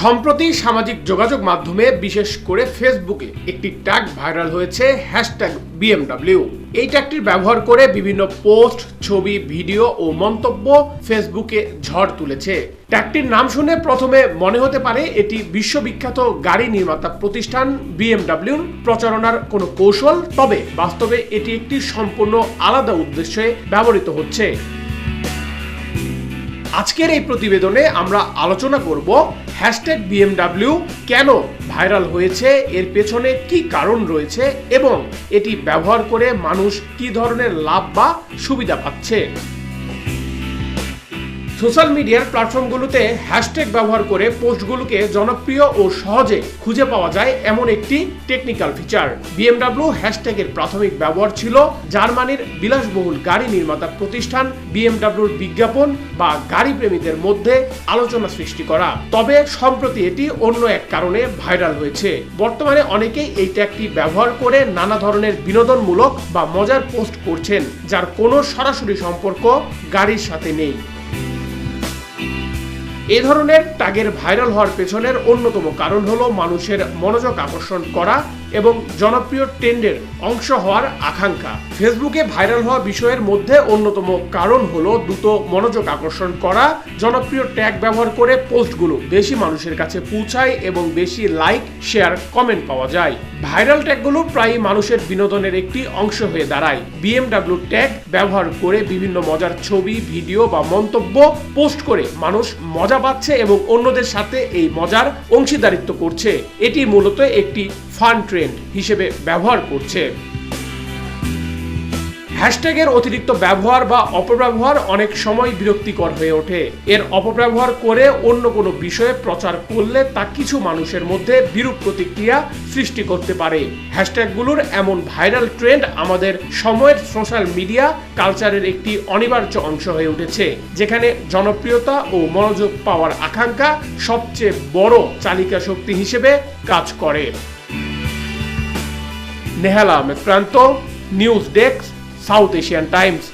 সম্প্রতি সামাজিক যোগাযোগ মাধ্যমে, বিশেষ করে ফেসবুকে, একটি ট্যাগ ভাইরাল হয়েছে, হ্যাশট্যাগ বিএমডাব্লিউ। এই ট্যাগটির ব্যবহার করে বিভিন্ন পোস্ট, ছবি, ভিডিও ও মন্তব্য ফেসবুকে ঝড় তুলেছে। ট্যাগটির নাম শুনে প্রথমে মনে হতে পারে এটি বিশ্ববিখ্যাত গাড়ি নির্মাতা প্রতিষ্ঠান বিএমডাব্লিউর প্রচারণার কোনো কৌশল, তবে বাস্তবে এটি একটি সম্পূর্ণ আলাদা উদ্দেশ্যে ব্যবহৃত হচ্ছে। আজকের এই প্রতিবেদনে আমরা আলোচনা করব হ্যাশট্যাগ বিএমডাব্লিউ কেন ভাইরাল হয়েছে, এর পেছনে কি কারণ রয়েছে এবং এটি ব্যবহার করে মানুষ কি ধরনের লাভ বা সুবিধা পাচ্ছে। সোশ্যাল মিডিয়ার প্ল্যাটফর্মগুলোতে হ্যাশট্যাগ ব্যবহার করে পোস্টগুলোকে জনপ্রিয় ও সহজে খুঁজে পাওয়া যায় এমন একটি টেকনিক্যাল ফিচার। বিএমডাব্লিউ হ্যাশট্যাগের প্রাথমিক ব্যবহার ছিল জার্মানির বিলাসবহুল গাড়ি নির্মাতা প্রতিষ্ঠান বিএমডাব্লিউর বিজ্ঞাপন বা গাড়ি প্রেমীদের মধ্যে আলোচনা সৃষ্টি করা। তবে সম্প্রতি এটি অন্য এক কারণে ভাইরাল হয়েছে। বর্তমানে অনেকেই এই ট্যাগটি ব্যবহার করে নানা ধরনের বিনোদনমূলক বা মজার পোস্ট করছেন, যার কোনো সরাসরি সম্পর্ক গাড়ির সাথে নেই। এ ধরনের ট্যাগের ভাইরাল হওয়ার পেছনের অন্যতম কারণ হলো মানুষের মনোযোগ আকর্ষণ করা এবং জনপ্রিয় ট্রেন্ডের অংশ হওয়ার আকাঙ্ক্ষা। ফেসবুকে ভাইরাল হওয়া বিষয়ের মধ্যে অন্যতম কারণ হলো দ্রুত মনোযোগ আকর্ষণ করা, জনপ্রিয় ট্যাগ ব্যবহার করে পোস্টগুলো বেশি মানুষের কাছে পৌঁছায় এবং বেশি লাইক, শেয়ার, কমেন্ট পাওয়া যায়। ভাইরাল ট্যাগগুলো প্রায়ই মানুষের বিনোদনের একটি অংশ হয়ে দাঁড়ায়। বিএমডাব্লিউ ট্যাগ ব্যবহার করে বিভিন্ন মজার ছবি, ভিডিও বা মন্তব্য পোস্ট করে মানুষ মজা পাচ্ছে এবং অন্যদের সাথে এই মজার অংশীদারিত্ব করছে। এটি মূলত একটি ফান ট্রেন্ড হিসেবে ব্যবহার করছে। হ্যাশট্যাগের অতিরিক্ত ব্যবহার বা অপব্যবহার অনেক সময় বিরক্তিকর হয়ে ওঠে। এর অপব্যবহার করে অন্য কোনো বিষয়ে প্রচার করলে তা কিছু মানুষের মধ্যে বিরূপ প্রতিক্রিয়া সৃষ্টি করতে পারে। হ্যাশট্যাগুলোর এমন ভাইরাল ট্রেন্ড আমাদের সময়ের সোশ্যাল মিডিয়া কালচারের একটি অনিবার্য অংশ হয়ে উঠেছে, যেখানে জনপ্রিয়তা ও মনোযোগ পাওয়ার আকাঙ্ক্ষা সবচেয়ে বড় চালিকা শক্তি হিসেবে কাজ করে। Nehala Ahmed Pranto news desk South Asian Times